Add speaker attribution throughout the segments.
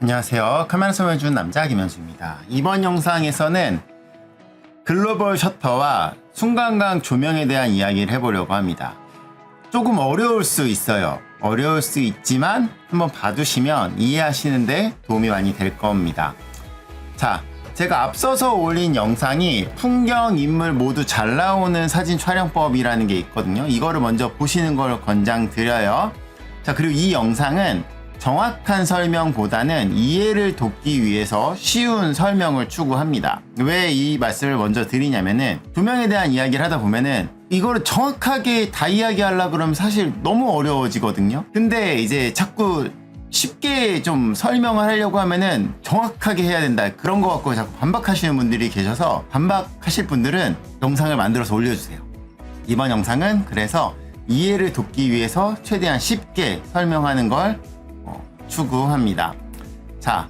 Speaker 1: 안녕하세요. 카메라 설명해 준 남자 김현수입니다. 이번 영상에서는 글로벌 셔터와 순간광 조명에 대한 이야기를 해보려고 합니다. 조금 어려울 수 있어요. 어려울 수 있지만 한번 봐두시면 이해하시는데 도움이 많이 될 겁니다. 자, 제가 앞서서 올린 영상이 풍경, 인물 모두 잘 나오는 사진 촬영법이라는 게 있거든요. 이거를 먼저 보시는 걸 권장드려요. 자, 그리고 이 영상은 정확한 설명보다는 이해를 돕기 위해서 쉬운 설명을 추구합니다. 왜 이 말씀을 먼저 드리냐면은 조명에 대한 이야기를 하다 보면은 이거를 정확하게 다 이야기하려 그러면 사실 너무 어려워지거든요. 근데 이제 자꾸 쉽게 좀 설명을 하려고 하면은 정확하게 해야 된다. 그런 거 갖고 자꾸 반박하시는 분들이 계셔서 반박하실 분들은 영상을 만들어서 올려주세요. 이번 영상은 그래서 이해를 돕기 위해서 최대한 쉽게 설명하는 걸 어, 추구합니다. 자,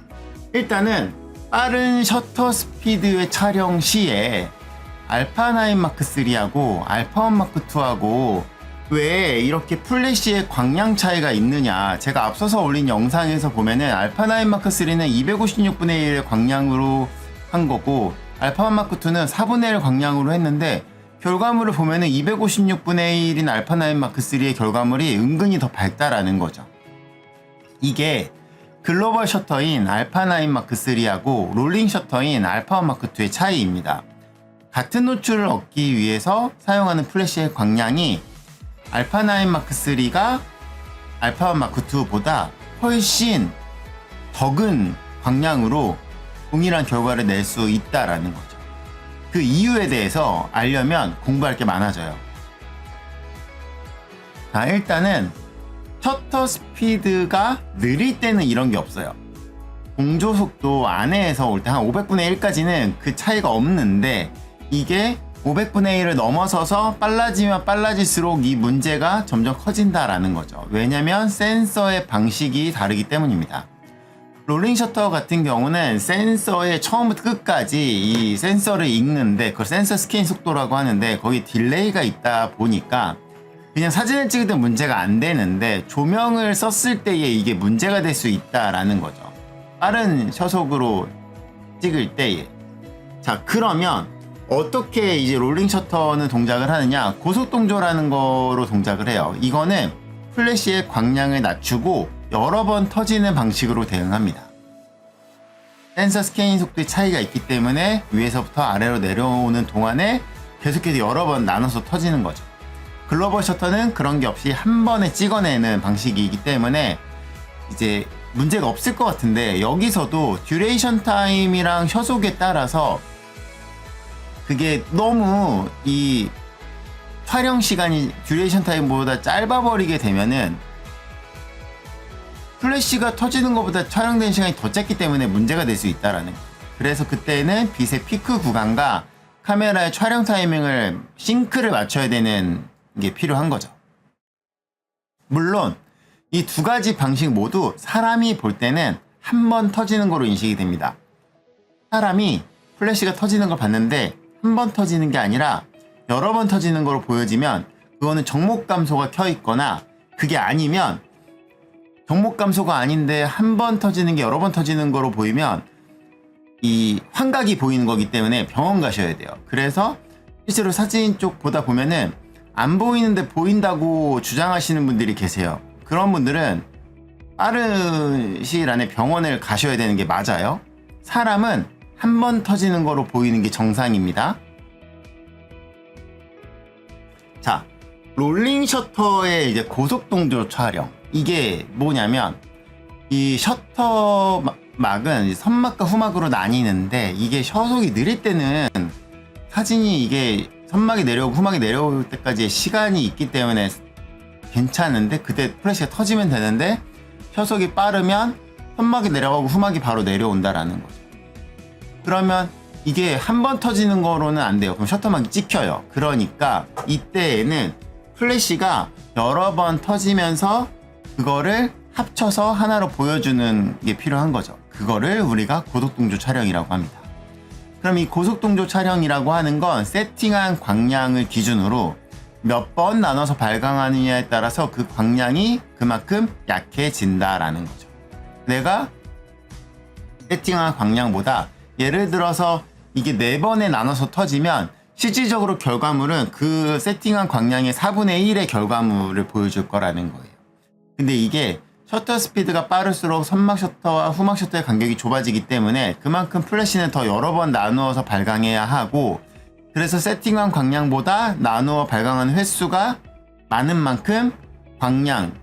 Speaker 1: 일단은 빠른 셔터 스피드의 촬영 시에 알파 9 마크 3하고 알파 1 마크 2하고 왜 이렇게 플래시의 광량 차이가 있느냐 제가 앞서서 올린 영상에서 보면은 알파 9 마크 3는 256분의 1의 광량으로 한 거고 알파 1 마크 2는 4분의 1 광량으로 했는데 결과물을 보면은 256분의 1인 알파 9 마크 3의 결과물이 은근히 더 밝다라는 거죠. 이게 글로벌 셔터인 알파9 마크 3하고 롤링 셔터인 알파1 마크 2의 차이입니다. 같은 노출을 얻기 위해서 사용하는 플래시의 광량이 알파9 마크 3가 알파1 마크 2보다 훨씬 적은 광량으로 동일한 결과를 낼 수 있다라는 거죠. 그 이유에 대해서 알려면 공부할 게 많아져요. 자, 일단은 셔터 스피드가 느릴 때는 이런 게 없어요. 공조 속도 안에서 올 때 한 500분의 1까지는 그 차이가 없는데 이게 500분의 1을 넘어서서 빨라지면 빨라질수록 이 문제가 점점 커진다라는 거죠. 왜냐면 센서의 방식이 다르기 때문입니다. 롤링 셔터 같은 경우는 센서의 처음부터 끝까지 이 센서를 읽는데 그걸 센서 스캔 속도라고 하는데 거기 딜레이가 있다 보니까 그냥 사진을 찍을 때 문제가 안 되는데 조명을 썼을 때에 이게 문제가 될 수 있다라는 거죠. 빠른 sho속으로 찍을 때에. 자, 그러면 어떻게 이제 롤링 셔터는 동작을 하느냐? 고속 동조라는 거로 동작을 해요. 이거는 플래시의 광량을 낮추고 여러 번 터지는 방식으로 대응합니다. 센서 스캐닝 속도의 차이가 있기 때문에 위에서부터 아래로 내려오는 동안에 계속해서 여러 번 나눠서 터지는 거죠. 글로벌 셔터는 그런 게 없이 한 번에 찍어내는 방식이기 때문에 이제 문제가 없을 것 같은데 여기서도 듀레이션 타임이랑 셔속에 따라서 그게 너무 이 촬영 시간이 듀레이션 타임보다 짧아 버리게 되면은 플래시가 터지는 것보다 촬영된 시간이 더 짧기 때문에 문제가 될 수 있다라는. 그래서 그때는 빛의 피크 구간과 카메라의 촬영 타이밍을 싱크를 맞춰야 되는 게 필요한 거죠. 물론 이 두 가지 방식 모두 사람이 볼 때는 한 번 터지는 거로 인식이 됩니다. 사람이 플래시가 터지는 걸 봤는데 한 번 터지는 게 아니라 여러 번 터지는 거로 보여지면 그거는 정목 감소가 켜 있거나 그게 아니면 정목 감소가 아닌데 한 번 터지는 게 여러 번 터지는 거로 보이면 이 환각이 보이는 거기 때문에 병원 가셔야 돼요. 그래서 실제로 사진 쪽 보다 보면은 안 보이는데 보인다고 주장하시는 분들이 계세요. 그런 분들은 빠른 시일 안에 병원을 가셔야 되는 게 맞아요. 사람은 한 번 터지는 거로 보이는 게 정상입니다. 자, 롤링 셔터의 이제 고속 동조 촬영. 이게 뭐냐면 이 셔터 마- 막은 선막과 후막으로 나뉘는데 이게 셔속이 느릴 때는 사진이 이게 선막이 내려오고 후막이 내려올 때까지의 시간이 있기 때문에 괜찮은데 그때 플래시가 터지면 되는데 셔속이 빠르면 선막이 내려가고 후막이 바로 내려온다라는 거죠. 그러면 이게 한 번 터지는 거로는 안 돼요. 그럼 셔터막이 찍혀요. 그러니까 이때에는 플래시가 여러 번 터지면서 그거를 합쳐서 하나로 보여주는 게 필요한 거죠. 그거를 우리가 고속동조 촬영이라고 합니다. 그럼 이 고속동조 촬영이라고 하는 건 세팅한 광량을 기준으로 몇 번 나눠서 발광하느냐에 따라서 그 광량이 그만큼 약해진다라는 거죠. 내가 세팅한 광량보다 예를 들어서 이게 네 번에 나눠서 터지면 실질적으로 결과물은 그 세팅한 광량의 4분의 1의 결과물을 보여줄 거라는 거예요. 근데 이게 셔터 스피드가 빠를수록 선막 셔터와 후막 셔터의 간격이 좁아지기 때문에 그만큼 플래시는 더 여러 번 나누어서 발광해야 하고 그래서 세팅한 광량보다 나누어 발광하는 횟수가 많은 만큼 광량,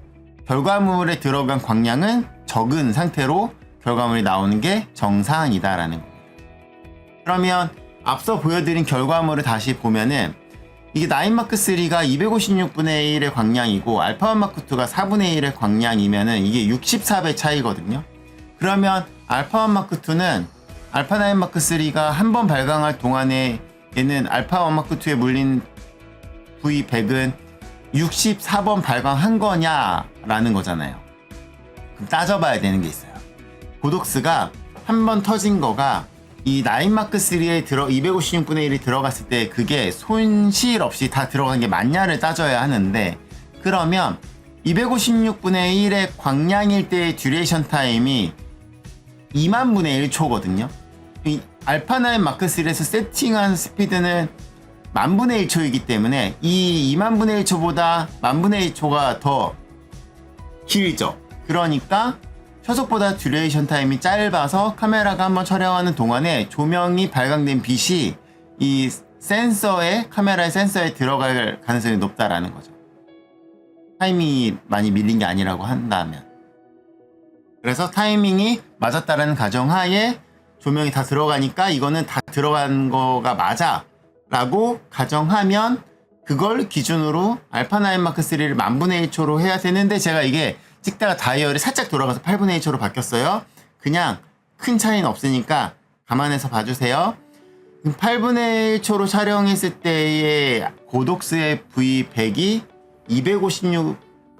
Speaker 1: 결과물에 들어간 광량은 적은 상태로 결과물이 나오는 게 정상이다라는 겁니다. 그러면 앞서 보여드린 결과물을 다시 보면은 이게 9마크 3가 256분의 1의 광량이고 알파1 마크 2가 4분의 1의 광량이면은 이게 64배 차이거든요. 그러면 알파1 마크 2는 알파9 마크 3가 한 번 발광할 동안에 얘는 알파1 마크 2에 물린 V100은 64번 발광한 거냐라는 거잖아요. 그럼 따져봐야 되는 게 있어요. 고독스가 한 번 터진 거가 이 9마크 3에 들어 256분의 1이 들어갔을 때 그게 손실 없이 다 들어간 게 맞냐를 따져야 하는데 그러면 256분의 1의 광량일 때의 듀레이션 타임이 2만 분의 1초거든요. 이 알파9 마크 3에서 세팅한 스피드는 만 분의 1초이기 때문에 이 2만 분의 1초보다 만 분의 1초가 더 길죠. 그러니까 초속보다 듀레이션 타임이 짧아서 카메라가 한번 촬영하는 동안에 조명이 발광된 빛이 이 센서에 카메라의 센서에 들어갈 가능성이 높다라는 거죠. 타이밍이 많이 밀린 게 아니라고 한다면. 그래서 타이밍이 맞았다라는 가정하에 조명이 다 들어가니까 이거는 다 들어간 거가 맞아 라고 가정하면 그걸 기준으로 알파 9 마크 3를 만 분의 1초로 해야 되는데 제가 이게 찍다가 다이얼이 살짝 돌아가서 8분의 1초로 바뀌었어요. 그냥 큰 차이는 없으니까 감안해서 봐주세요. 8분의 1초로 촬영했을 때의 고독스의 V100이 256분의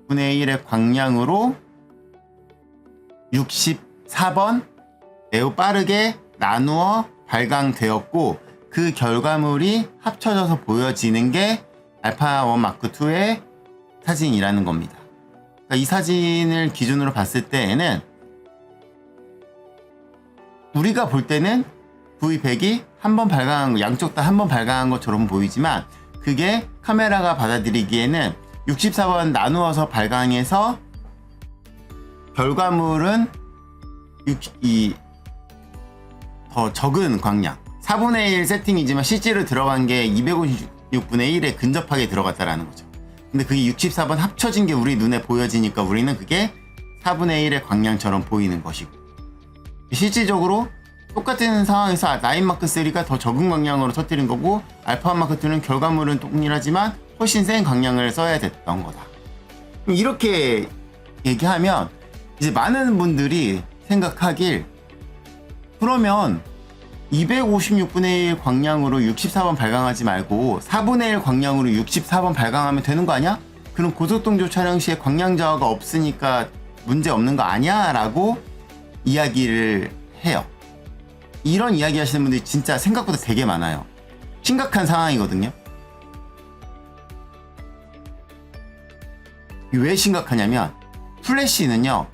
Speaker 1: 1의 광량으로 64번 매우 빠르게 나누어 발광되었고 그 결과물이 합쳐져서 보여지는 게 알파 1 마크 2의 사진이라는 겁니다. 그러니까 이 사진을 기준으로 봤을 때에는 우리가 볼 때는 V100이 한 번 발광한 거, 양쪽 다 한 번 발광한 것처럼 보이지만 그게 카메라가 받아들이기에는 64번 나누어서 발광해서 결과물은 6, 이, 더 적은 광량 4분의 1 세팅이지만 실제로 들어간 게 256분의 1에 근접하게 들어갔다라는 거죠. 근데 그게 64번 합쳐진 게 우리 눈에 보여지니까 우리는 그게 4분의 1의 광량처럼 보이는 것이고 실질적으로 똑같은 상황에서 9마크 3가 더 적은 광량으로 터뜨린 거고 알파 마크 2는 결과물은 동일하지만 훨씬 센 광량을 써야 됐던 거다. 이렇게 얘기하면 이제 많은 분들이 생각하길 그러면 256분의 1 광량으로 64번 발광하지 말고 4분의 1 광량으로 64번 발광하면 되는 거 아니야? 그럼 고속동조 촬영 시에 광량 저하가 없으니까 문제 없는 거 아니야? 라고 이야기를 해요. 이런 이야기 하시는 분들이 진짜 생각보다 되게 많아요. 심각한 상황이거든요. 왜 심각하냐면 플래시는요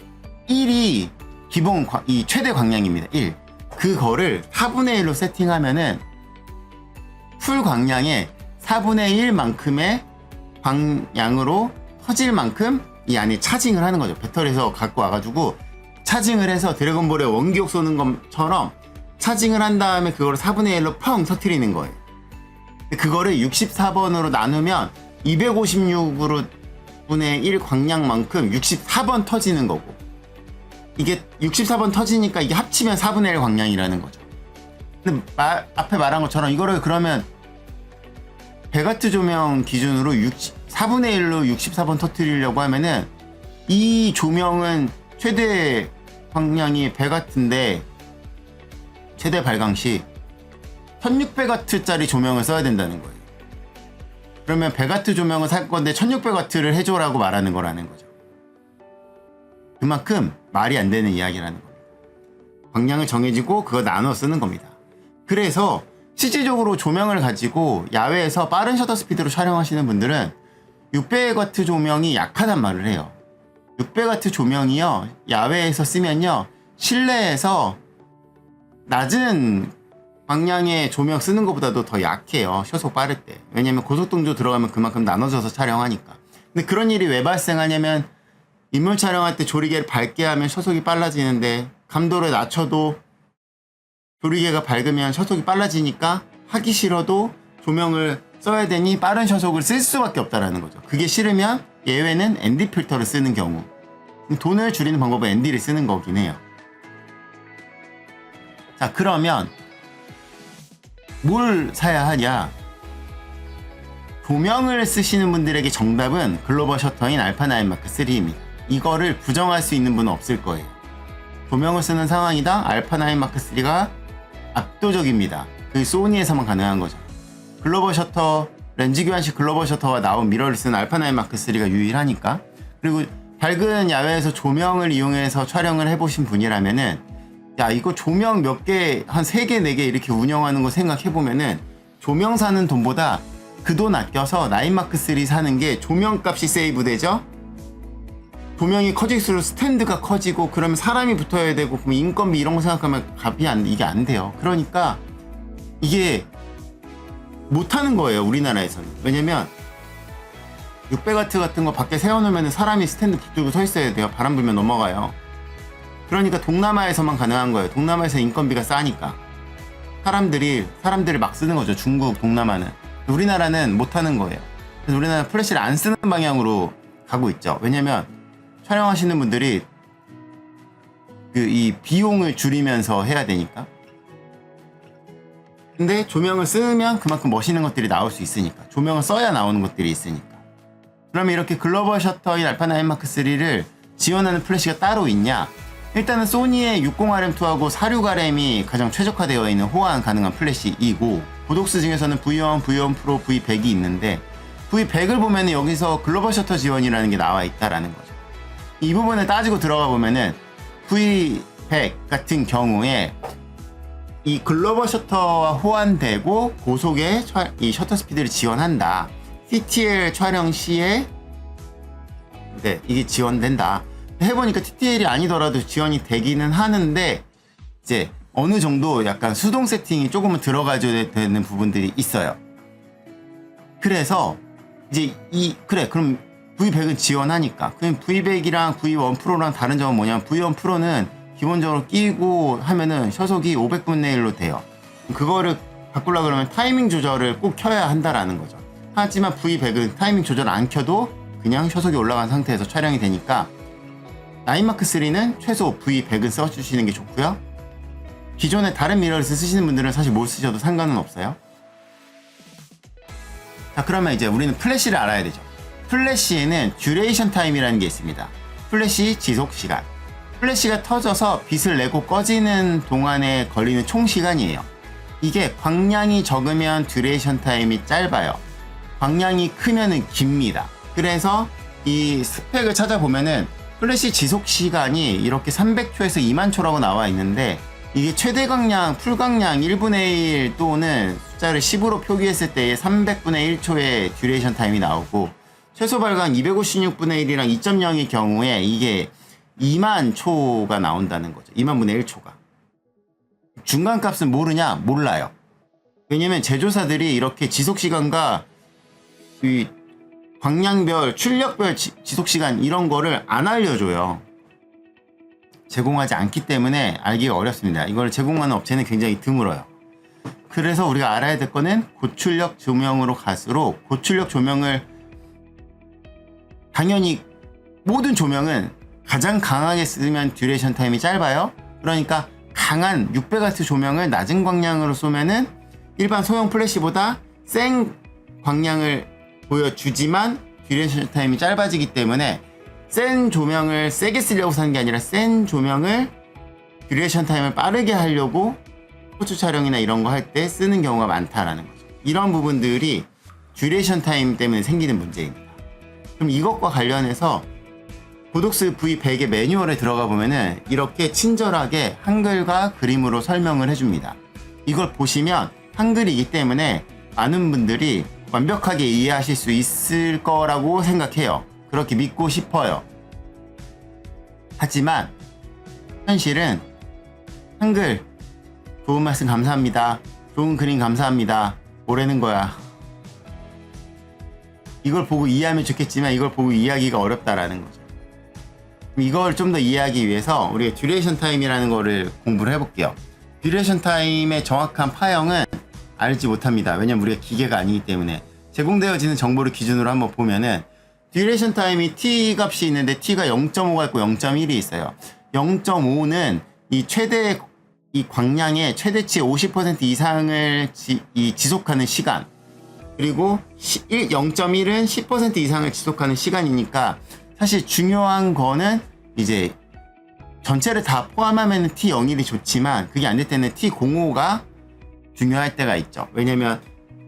Speaker 1: 1이 기본 과- 이 최대 광량입니다 1 그거를 4분의 1로 세팅하면은 풀 광량의 4분의 1만큼의 광량으로 터질 만큼 이 안에 차징을 하는 거죠. 배터리에서 갖고 와가지고 차징을 해서 드래곤볼에 원기옥 쏘는 것처럼 차징을 한 다음에 그걸 4분의 1로 펑 터트리는 거예요. 그거를 64번으로 나누면 256으로 분의 1 광량만큼 64번 터지는 거고 이게 64번 터지니까 이게 합치면 4분의 1 광량이라는 거죠. 근데 마- 앞에 말한 것처럼 이거를 그러면 베가트 조명 기준으로 60, 4분의 1로 64번 터트리려고 하면은 이 조명은 최대 광량이 베가트인데 최대 발광 시 1600와트짜리 조명을 써야 된다는 거예요. 그러면 100와트 조명을 살 건데 1600와트를 해줘라고 말하는 거라는 거죠. 그만큼 말이 안 되는 이야기라는 겁니다. 광량을 정해지고 그거 나눠 쓰는 겁니다. 그래서 실질적으로 조명을 가지고 야외에서 빠른 셔터 스피드로 촬영하시는 분들은 600와트 조명이 약하단 말을 해요. 600와트 조명이요 야외에서 쓰면요 실내에서 낮은 방향의 조명 쓰는 것보다도 더 약해요. 쇼속 빠를 때. 왜냐면 고속동조 들어가면 그만큼 나눠져서 촬영하니까. 근데 그런 일이 왜 발생하냐면 인물 촬영할 때 조리개를 밝게 하면 sho속이 빨라지는데 감도를 낮춰도 조리개가 밝으면 sho속이 빨라지니까 하기 싫어도 조명을 써야 되니 빠른 sho속을 쓸 수밖에 없다라는 거죠. 그게 싫으면 예외는 ND 필터를 쓰는 경우. 돈을 줄이는 방법은 ND를 쓰는 거긴 해요. 자, 그러면 뭘 사야 하냐? 조명을 쓰시는 분들에게 정답은 글로벌 셔터인 알파 9 마크 3입니다. 이거를 부정할 수 있는 분은 없을 거예요. 조명을 쓰는 상황이다. 알파 9 마크 3가 압도적입니다. 그 소니에서만 가능한 거죠. 글로벌 셔터, 렌즈 교환식 글로벌 셔터가 나온 미러를 쓰는 알파 9 마크 3가 유일하니까. 그리고 밝은 야외에서 조명을 이용해서 촬영을 해보신 분이라면은 야 이거 조명 몇 개 한 세 개 네 개 이렇게 운영하는 거 생각해 보면은 조명 사는 돈보다 그 돈 아껴서 나인마크 3 사는 게 조명 값이 세이브 되죠. 조명이 커질수록 스탠드가 커지고 그러면 사람이 붙어야 되고 그럼 인건비 이런 거 생각하면 값이 안 이게 안 돼요. 그러니까 이게 못 하는 거예요 우리나라에서는 왜냐면 600와트 같은 거 밖에 세워놓으면 사람이 스탠드 붙들고 서 있어야 돼요. 바람 불면 넘어가요. 그러니까 동남아에서만 가능한 거예요. 동남아에서 인건비가 싸니까. 사람들이, 사람들을 막 쓰는 거죠. 중국, 동남아는. 우리나라는 못 하는 거예요. 그래서 우리나라 플래시를 안 쓰는 방향으로 가고 있죠. 왜냐면 촬영하시는 분들이 그 이 비용을 줄이면서 해야 되니까. 근데 조명을 쓰면 그만큼 멋있는 것들이 나올 수 있으니까. 조명을 써야 나오는 것들이 있으니까. 그러면 이렇게 글로벌 셔터인 알파9 마크 3를 지원하는 플래시가 따로 있냐? 일단은 소니의 60RM2하고 46RM이 가장 최적화되어 있는 호환 가능한 플래시이고 고독스 중에서는 V1, V1 프로, V100이 있는데 V100을 보면 여기서 글로벌 셔터 지원이라는 게 나와 있다라는 거죠. 이 부분을 따지고 들어가 보면은 V100 같은 경우에 이 글로벌 셔터와 호환되고 고속의 촬- 이 셔터 스피드를 지원한다. TTL 촬영 시에 네 이게 지원된다. 해보니까 TTL이 아니더라도 지원이 되기는 하는데 이제 어느 정도 약간 수동 세팅이 조금은 들어가줘야 되는 부분들이 있어요. 그래서 이제 이 그래 그럼 V100은 지원하니까 그럼 V100이랑 V1 프로랑 다른 점은 뭐냐면 V1 프로는 기본적으로 끼고 하면은 sho속이 500분의 1로 돼요. 그거를 바꾸려 그러면 타이밍 조절을 꼭 켜야 한다라는 거죠. 하지만 V100은 타이밍 조절 안 켜도 그냥 sho속이 올라간 상태에서 촬영이 되니까 나인마크 3는 최소 V100은 써주시는 게 좋고요. 기존에 다른 미러리스 쓰시는 분들은 사실 못 쓰셔도 상관은 없어요. 자 그러면 이제 우리는 플래시를 알아야 되죠. 플래시에는 듀레이션 타임이라는 게 있습니다. 플래시 지속 시간. 플래시가 터져서 빛을 내고 꺼지는 동안에 걸리는 총 시간이에요. 이게 광량이 적으면 듀레이션 타임이 짧아요. 광량이 크면은 깁니다. 그래서 이 스펙을 찾아보면은 플래시 지속 시간이 이렇게 300초에서 2만 초라고 나와 있는데 이게 최대 광량, 풀 광량 1분의 1 또는 숫자를 10으로 표기했을 때의 300분의 1초의 듀레이션 타임이 나오고 최소 발광 256분의 1이랑 2.0의 경우에 이게 2만 초가 나온다는 거죠. 2만 분의 1초가. 중간 값은 모르냐? 몰라요. 왜냐면 제조사들이 이렇게 지속 시간과 이 광량별, 출력별 지, 지속 시간 이런 거를 안 알려줘요. 제공하지 않기 때문에 알기가 어렵습니다. 이걸 제공하는 업체는 굉장히 드물어요. 그래서 우리가 알아야 될 거는 고출력 조명으로 갈수록 고출력 조명을 당연히 모든 조명은 가장 강하게 쓰면 듀레이션 타임이 짧아요. 그러니까 강한 600W 조명을 낮은 광량으로 쏘면은 일반 소형 플래시보다 센 광량을 보여주지만 듀레이션 타임이 짧아지기 때문에 센 조명을 세게 쓰려고 사는 게 아니라 센 조명을 듀레이션 타임을 빠르게 하려고 포츠 촬영이나 이런 거 할 때 쓰는 경우가 많다라는 거죠. 이런 부분들이 듀레이션 타임 때문에 생기는 문제입니다. 그럼 이것과 관련해서 고독스 V100의 매뉴얼에 들어가 보면은 이렇게 친절하게 한글과 그림으로 설명을 해줍니다. 이걸 보시면 한글이기 때문에 많은 분들이 완벽하게 이해하실 수 있을 거라고 생각해요. 그렇게 믿고 싶어요. 하지만 현실은 한글 좋은 말씀 감사합니다. 좋은 그림 감사합니다. 뭐라는 거야. 이걸 보고 이해하면 좋겠지만 이걸 보고 이해하기가 어렵다라는 거죠. 이걸 좀 더 이해하기 위해서 우리가 듀레이션 타임이라는 거를 공부를 해볼게요. 듀레이션 타임의 정확한 파형은 알지 못합니다. 왜냐면 우리가 기계가 아니기 때문에 제공되어지는 정보를 기준으로 한번 보면은 듀레이션 타임이 t 값이 있는데 t가 0.5가 있고 0.1이 있어요. 0.5는 이 최대 이 광량의 최대치 50% 이상을 지, 이 지속하는 시간 그리고 1, 0.1은 10% 이상을 지속하는 시간이니까 사실 중요한 거는 이제 전체를 다 포함하면 T01이 좋지만 그게 안 될 때는 T05가 중요할 때가 있죠. 왜냐면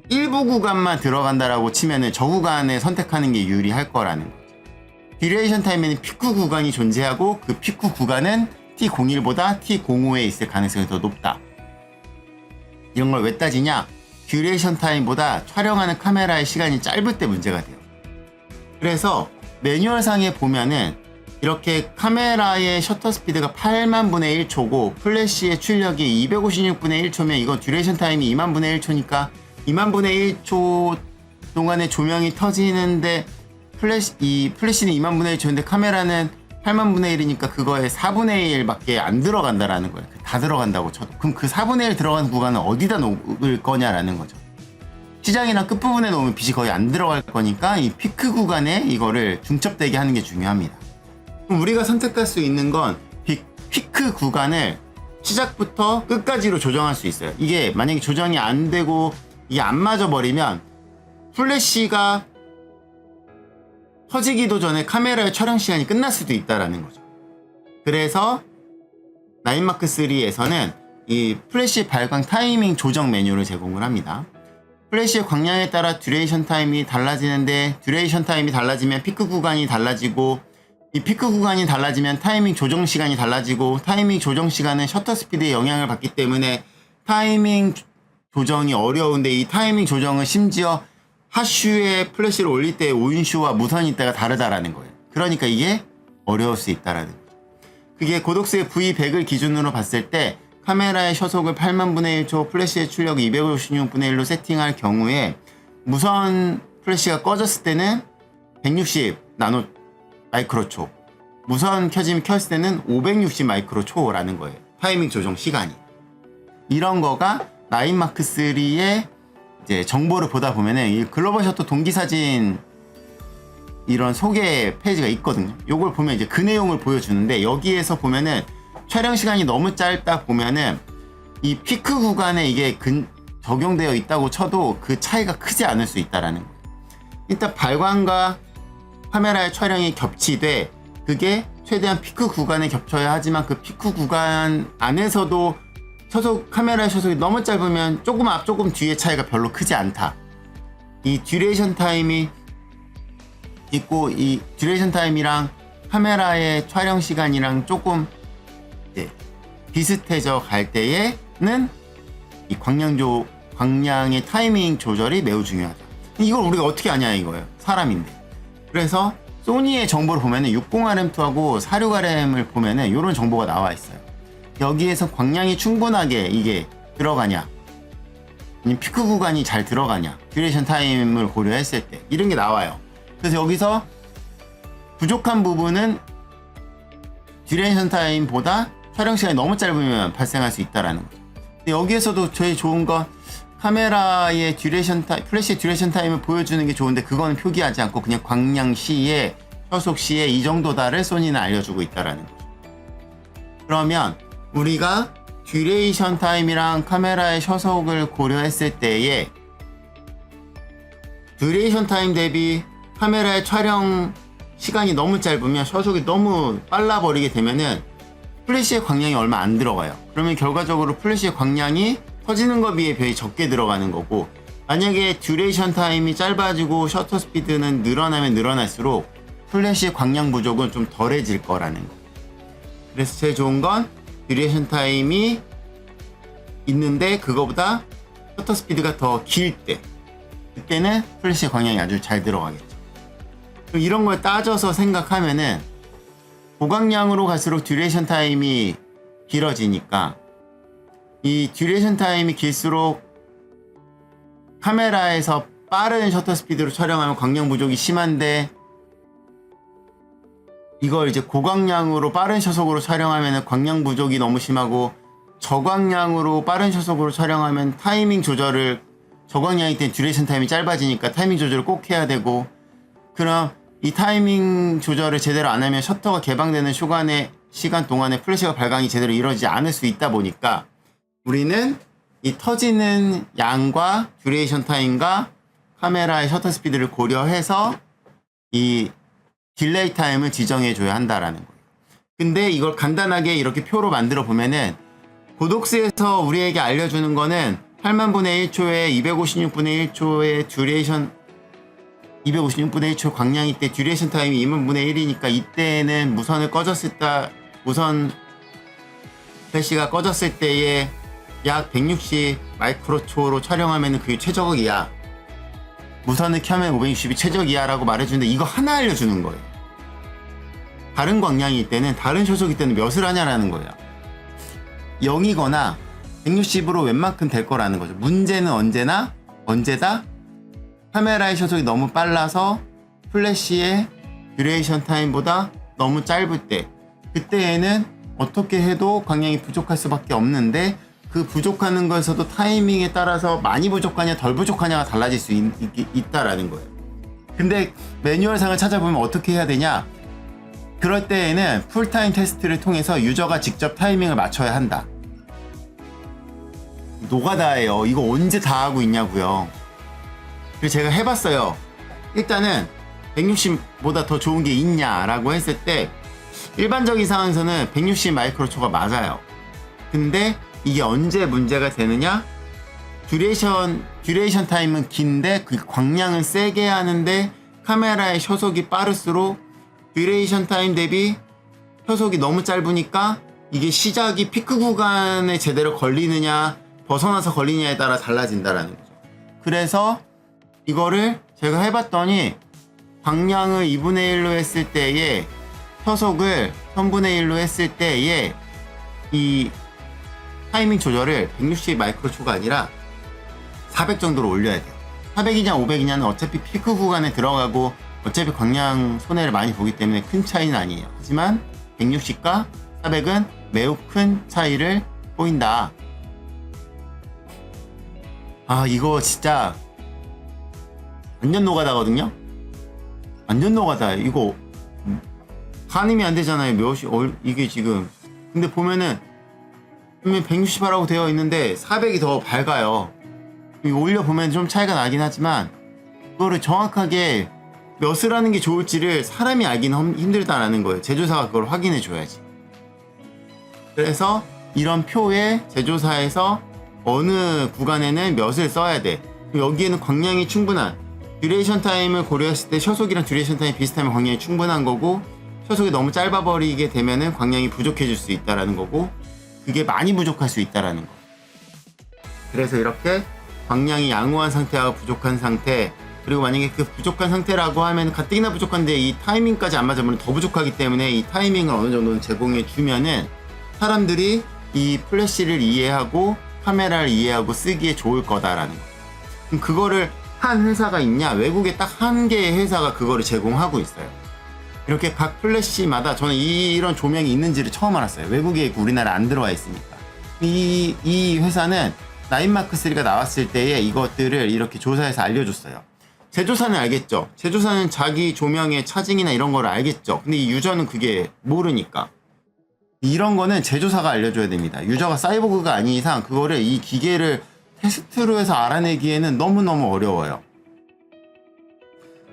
Speaker 1: 일부 구간만 들어간다라고 치면은 저 구간을 선택하는 게 유리할 거라는 거죠. 듀레이션 타임에는 피크 구간이 존재하고 그 피크 구간은 T01보다 T05에 있을 가능성이 더 높다. 이런 걸 왜 따지냐? 듀레이션 타임보다 촬영하는 카메라의 시간이 짧을 때 문제가 돼요. 그래서 매뉴얼상에 보면은 이렇게 카메라의 셔터 스피드가 8만 분의 1초고 플래시의 출력이 256분의 1초면 이건 듀레이션 타임이 2만 분의 1초니까 2만 분의 1초 동안에 조명이 터지는데 플래시 이 플래시는 2만 분의 1초인데 카메라는 8만 분의 1이니까 그거에 4분의 1밖에 안 들어간다라는 거예요. 다 들어간다고 쳐도. 그럼 그 4분의 1 들어간 구간은 어디다 놓을 거냐라는 거죠. 시장이나 끝부분에 놓으면 빛이 거의 안 들어갈 거니까 이 피크 구간에 이거를 중첩되게 하는 게 중요합니다. 그럼 우리가 선택할 수 있는 건 피, 피크 구간을 시작부터 끝까지로 조정할 수 있어요. 이게 만약에 조정이 안 되고 이게 안 맞아 버리면 플래시가 터지기도 전에 카메라의 촬영 시간이 끝날 수도 있다라는 거죠. 그래서 나인마크 3에서는 이 플래시 발광 타이밍 조정 메뉴를 제공을 합니다. 플래시의 광량에 따라 듀레이션 타임이 달라지는데 듀레이션 타임이 달라지면 피크 구간이 달라지고 이 피크 구간이 달라지면 타이밍 조정 시간이 달라지고 타이밍 조정 시간은 셔터 스피드에 영향을 받기 때문에 타이밍 조정이 어려운데 이 타이밍 조정은 심지어 하슈에 플래시를 올릴 때 온슈와 무선일 때가 다르다라는 거예요. 그러니까 이게 어려울 수 있다라는 거죠. 그게 고독스의 V100을 기준으로 봤을 때 카메라의 sho속을 8만 분의 1초, 플래시의 출력 256분의 1로 세팅할 경우에 무선 플래시가 꺼졌을 때는 160 나노 마이크로 초, 무선 켜짐 켰을 때는 560 마이크로 초라는 거예요. 타이밍 조정 시간이. 이런 거가 나인 마크 3의 이제 정보를 보다 보면은 이 글로벌 셔터 동기 사진 이런 소개 페이지가 있거든요. 요걸 보면 이제 그 내용을 보여주는데 여기에서 보면은 촬영 시간이 너무 짧다 보면은 이 피크 구간에 이게 근, 적용되어 있다고 쳐도 그 차이가 크지 않을 수 있다라는 거예요. 일단 발광과 카메라의 촬영이 겹치되 그게 최대한 피크 구간에 겹쳐야 하지만 그 피크 구간 안에서도 초속 카메라의 초속이 너무 짧으면 조금 앞 조금 뒤의 차이가 별로 크지 않다. 이 듀레이션 타임이 있고 이 듀레이션 타임이랑 카메라의 촬영 시간이랑 조금 비슷해져 갈 때에는 이 광량조 광량의 타이밍 조절이 매우 중요하다. 이걸 우리가 어떻게 아냐 이거예요. 사람인데. 그래서 소니의 정보를 보면은 60RM2하고 46RM을 보면은 이런 정보가 나와 있어요. 여기에서 광량이 충분하게 이게 들어가냐, 아니면 피크 구간이 잘 들어가냐, 듀레이션 타임을 고려했을 때 이런 게 나와요. 그래서 여기서 부족한 부분은 듀레이션 타임보다 촬영 시간이 너무 짧으면 발생할 수 있다라는 거죠. 여기에서도 제일 좋은 건 카메라의 듀레이션 타임, 플래시 듀레이션 타임을 보여주는 게 좋은데 그거는 표기하지 않고 그냥 광량 시에 서속 시에 이 정도다를 소니는 알려주고 있다라는 거죠. 그러면 우리가 듀레이션 타임이랑 카메라의 sho속을 고려했을 때에 듀레이션 타임 대비 카메라의 촬영 시간이 너무 짧으면 sho속이 너무 빨라 버리게 되면은 플래시의 광량이 얼마 안 들어가요. 그러면 결과적으로 플래시의 광량이 터지는 것 비해 비해 적게 들어가는 거고 만약에 듀레이션 타임이 짧아지고 셔터 스피드는 늘어나면 늘어날수록 플래시의 광량 부족은 좀 덜해질 거라는 거. 그래서 제일 좋은 건 듀레이션 타임이 있는데 그거보다 셔터 스피드가 더 길 때 그때는 플래시의 광량이 아주 잘 들어가겠죠. 이런 걸 따져서 생각하면은 고광량으로 갈수록 듀레이션 타임이 길어지니까 이 듀레이션 타임이 길수록 카메라에서 빠른 셔터 스피드로 촬영하면 광량 부족이 심한데 이걸 이제 고광량으로 빠른 sho속으로 촬영하면 광량 부족이 너무 심하고 저광량으로 빠른 sho속으로 촬영하면 타이밍 조절을 저광량일 땐 듀레이션 타임이 짧아지니까 타이밍 조절을 꼭 해야 되고 그럼 이 타이밍 조절을 제대로 안 하면 셔터가 개방되는 시간에 시간 동안에 플래시가 발광이 제대로 이루어지지 않을 수 있다 보니까 우리는 이 터지는 양과 듀레이션 타임과 카메라의 셔터 스피드를 고려해서 이 딜레이 타임을 지정해 줘야 한다라는 거예요. 근데 이걸 간단하게 이렇게 표로 만들어 보면은 고독스에서 우리에게 알려주는 거는 8만 분의 1초에 256분의 1초의 듀레이션 256분의 1초 광량일 때 듀레이션 타임이 2만 분의 1이니까 이때는 무선을 꺼졌을 때 무선 플래시가 꺼졌을 때에 약 160 마이크로초로 촬영하면 그게 최적이야. 무선을 켜면 560이 최적이야라고 말해주는데 이거 하나 알려주는 거예요. 다른 광량일 때는 다른 쇼속일 때는 몇을 하냐라는 거예요. 0이거나 160으로 웬만큼 될 거라는 거죠. 문제는 언제나 언제다 카메라의 sho속이 너무 빨라서 플래시의 듀레이션 타임보다 너무 짧을 때 그때에는 어떻게 해도 광량이 부족할 수밖에 없는데 그 부족하는 거에서도 타이밍에 따라서 많이 부족하냐 덜 부족하냐가 달라질 수 있, 있, 다라는 거예요. 근데 매뉴얼상을 찾아보면 어떻게 해야 되냐? 그럴 때에는 풀타임 테스트를 통해서 유저가 직접 타이밍을 맞춰야 한다. 노가다예요. 이거 언제 다 하고 있냐고요. 그래서 제가 해봤어요. 일단은 160보다 더 좋은 게 있냐라고 했을 때 일반적인 상황에서는 160 마이크로초가 맞아요. 근데 이게 언제 문제가 되느냐? 듀레이션 듀레이션 타임은 긴데 그 광량을 세게 하는데 카메라의 sho속이 빠를수록 듀레이션 타임 대비 sho속이 너무 짧으니까 이게 시작이 피크 구간에 제대로 걸리느냐 벗어나서 걸리느냐에 따라 달라진다라는 거죠. 그래서 이거를 제가 해봤더니 광량을 2분의 1로 했을 때에 sho속을 3분의 1로 했을 때에 이 타이밍 조절을 160 마이크로초가 아니라 400 정도로 올려야 돼요. 400이냐 500이냐는 어차피 피크 구간에 들어가고 어차피 광량 손해를 많이 보기 때문에 큰 차이는 아니에요. 하지만 160과 400은 매우 큰 차이를 보인다. 아 이거 진짜 완전 노가다거든요. 완전 노가다. 이거 가늠이 안 되잖아요. 몇이 얼- 이게 지금 근데 보면은 168라고 되어 있는데 400이 더 밝아요. 올려보면 좀 차이가 나긴 하지만 그거를 정확하게 몇을 하는 게 좋을지를 사람이 알기는 힘들다라는 거예요. 제조사가 그걸 확인해 줘야지. 그래서 이런 표에 제조사에서 어느 구간에는 몇을 써야 돼. 여기에는 광량이 충분한 듀레이션 타임을 고려했을 때 sho속이랑 듀레이션 타임이 비슷하면 광량이 충분한 거고 sho속이 너무 짧아버리게 되면은 광량이 부족해질 수 있다라는 거고 그게 많이 부족할 수 있다라는 거. 그래서 이렇게 광량이 양호한 상태하고 부족한 상태 그리고 만약에 그 부족한 상태라고 하면 가뜩이나 부족한데 이 타이밍까지 안 맞으면 더 부족하기 때문에 이 타이밍을 어느 정도는 제공해 주면은 사람들이 이 플래시를 이해하고 카메라를 이해하고 쓰기에 좋을 거다라는 거. 그럼 그거를 한 회사가 있냐? 외국에 딱 한 개의 회사가 그거를 제공하고 있어요. 이렇게 각 플래시마다 저는 이, 이런 조명이 있는지를 처음 알았어요. 외국에 우리나라 안 들어와 있으니까. 이, 이 회사는 나인마크3가 나왔을 때에 이것들을 이렇게 조사해서 알려줬어요. 제조사는 알겠죠. 제조사는 자기 조명의 차징이나 이런 걸 알겠죠. 근데 이 유저는 그게 모르니까. 이런 거는 제조사가 알려줘야 됩니다. 유저가 사이보그가 아닌 이상 그거를 이 기계를 테스트로 해서 알아내기에는 너무너무 어려워요.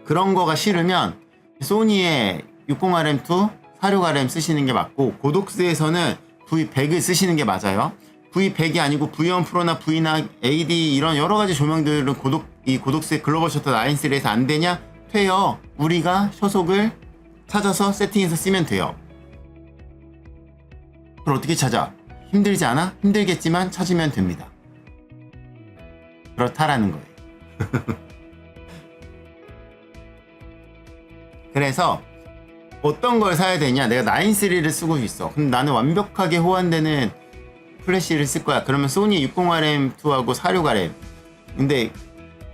Speaker 1: 그런 거가 싫으면 소니의 60RM2, 46RM 쓰시는 게 맞고 고독스에서는 V100을 쓰시는 게 맞아요. V100이 아니고 V1 프로나 V나 AD 이런 여러 가지 조명들은 고독 이 고독스의 글로벌 셔터 9-3에서 안 되냐? 돼요. 우리가 sho속을 찾아서 세팅해서 쓰면 돼요. 그걸 어떻게 찾아? 힘들지 않아? 힘들겠지만 찾으면 됩니다. 그렇다라는 거예요. 그래서 어떤 걸 사야 되냐? 내가 9-3를 쓰고 있어. 그럼 나는 완벽하게 호환되는 플래시를 쓸 거야. 그러면 소니 60RM2하고 46RM. 근데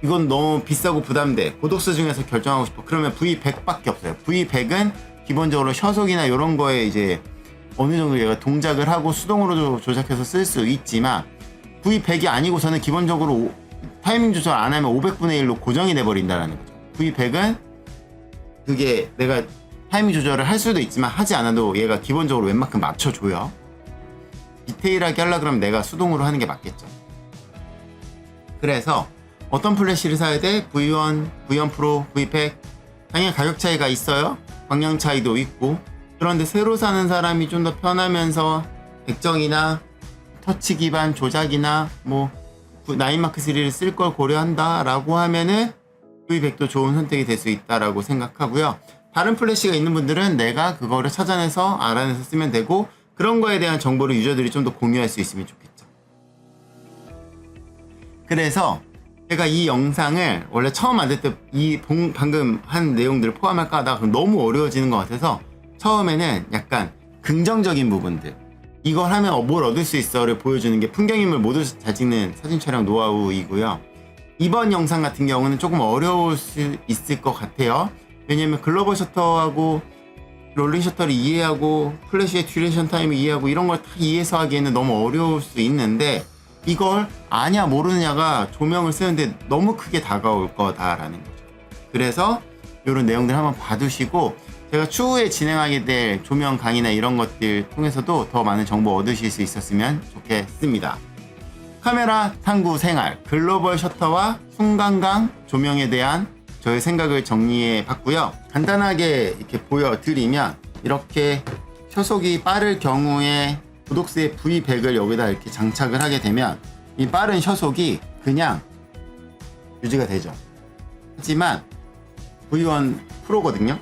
Speaker 1: 이건 너무 비싸고 부담돼. 고독수 중에서 결정하고 싶어. 그러면 V100밖에 없어요. V100은 기본적으로 셔속이나 이런 거에 이제 어느 정도 얘가 동작을 하고 수동으로도 조작해서 쓸 수 있지만 V100이 아니고서는 기본적으로 오- 타이밍 조절 안 하면 500분의 1로 고정이 돼 버린다라는 거죠. V100은 그게 내가 타이밍 조절을 할 수도 있지만 하지 않아도 얘가 기본적으로 웬만큼 맞춰줘요. 디테일하게 하려 그러면 내가 수동으로 하는 게 맞겠죠. 그래서 어떤 플래시를 사야 돼? V1, V1 프로, V100 당연히 가격 차이가 있어요. 방향 차이도 있고 그런데 새로 사는 사람이 좀 더 편하면서 액정이나 터치 기반 조작이나 뭐 나인마크 3를 쓸 걸 고려한다라고 하면은 V100도 좋은 선택이 될 수 있다라고 생각하고요. 다른 플래시가 있는 분들은 내가 그거를 찾아내서 알아내서 쓰면 되고 그런 거에 대한 정보를 유저들이 좀 더 공유할 수 있으면 좋겠죠. 그래서 제가 이 영상을 원래 처음 만들 때 이 방금 한 내용들을 포함할까 하다가 너무 어려워지는 것 같아서 처음에는 약간 긍정적인 부분들 이걸 하면 어, 뭘 얻을 수 있어를 보여주는 게 풍경인물 모두 잘 찍는 사진 촬영 노하우이고요. 이번 영상 같은 경우는 조금 어려울 수 있을 것 같아요. 왜냐면 글로벌 셔터하고 롤링 셔터를 이해하고 플래시의 듀레이션 타임을 이해하고 이런 걸 다 이해해서 하기에는 너무 어려울 수 있는데 이걸 아냐 모르느냐가 조명을 쓰는데 너무 크게 다가올 거다라는 거죠. 그래서 이런 내용들 한번 봐두시고 제가 추후에 진행하게 될 조명 강의나 이런 것들 통해서도 더 많은 정보 얻으실 수 있었으면 좋겠습니다. 카메라 탐구 생활 글로벌 셔터와 순간강 조명에 대한 저의 생각을 정리해 봤고요. 간단하게 이렇게 보여드리면 이렇게 초속이 빠를 경우에 고독스의 V100을 여기다 이렇게 장착을 하게 되면 이 빠른 셔속이 그냥 유지가 되죠. 하지만 V1 프로거든요.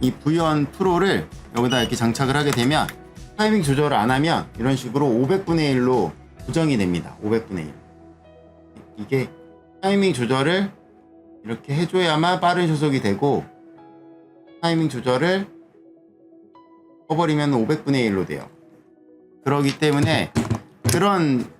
Speaker 1: 이 V1 프로를 여기다 이렇게 장착을 하게 되면 타이밍 조절을 안 하면 이런 식으로 500분의 1로 고정이 됩니다. 500분의 1. 이게 타이밍 조절을 이렇게 해줘야만 빠른 sho속이 되고 타이밍 조절을 해버리면 500분의 1로 돼요. 그러기 때문에 그런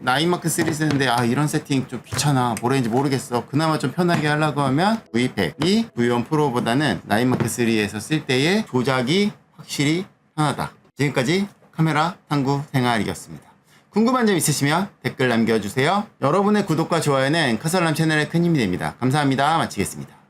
Speaker 1: 나인마크 3 쓰는데 아 이런 세팅 좀 귀찮아 뭐라는지 모르겠어 그나마 좀 편하게 하려고 하면 V100이 V1 프로보다는 나인마크 3에서 쓸 때의 조작이 확실히 편하다 지금까지 카메라 탐구 생활이었습니다 궁금한 점 있으시면 댓글 남겨주세요. 여러분의 구독과 좋아요는 카설람 채널에 큰 힘이 됩니다. 감사합니다. 마치겠습니다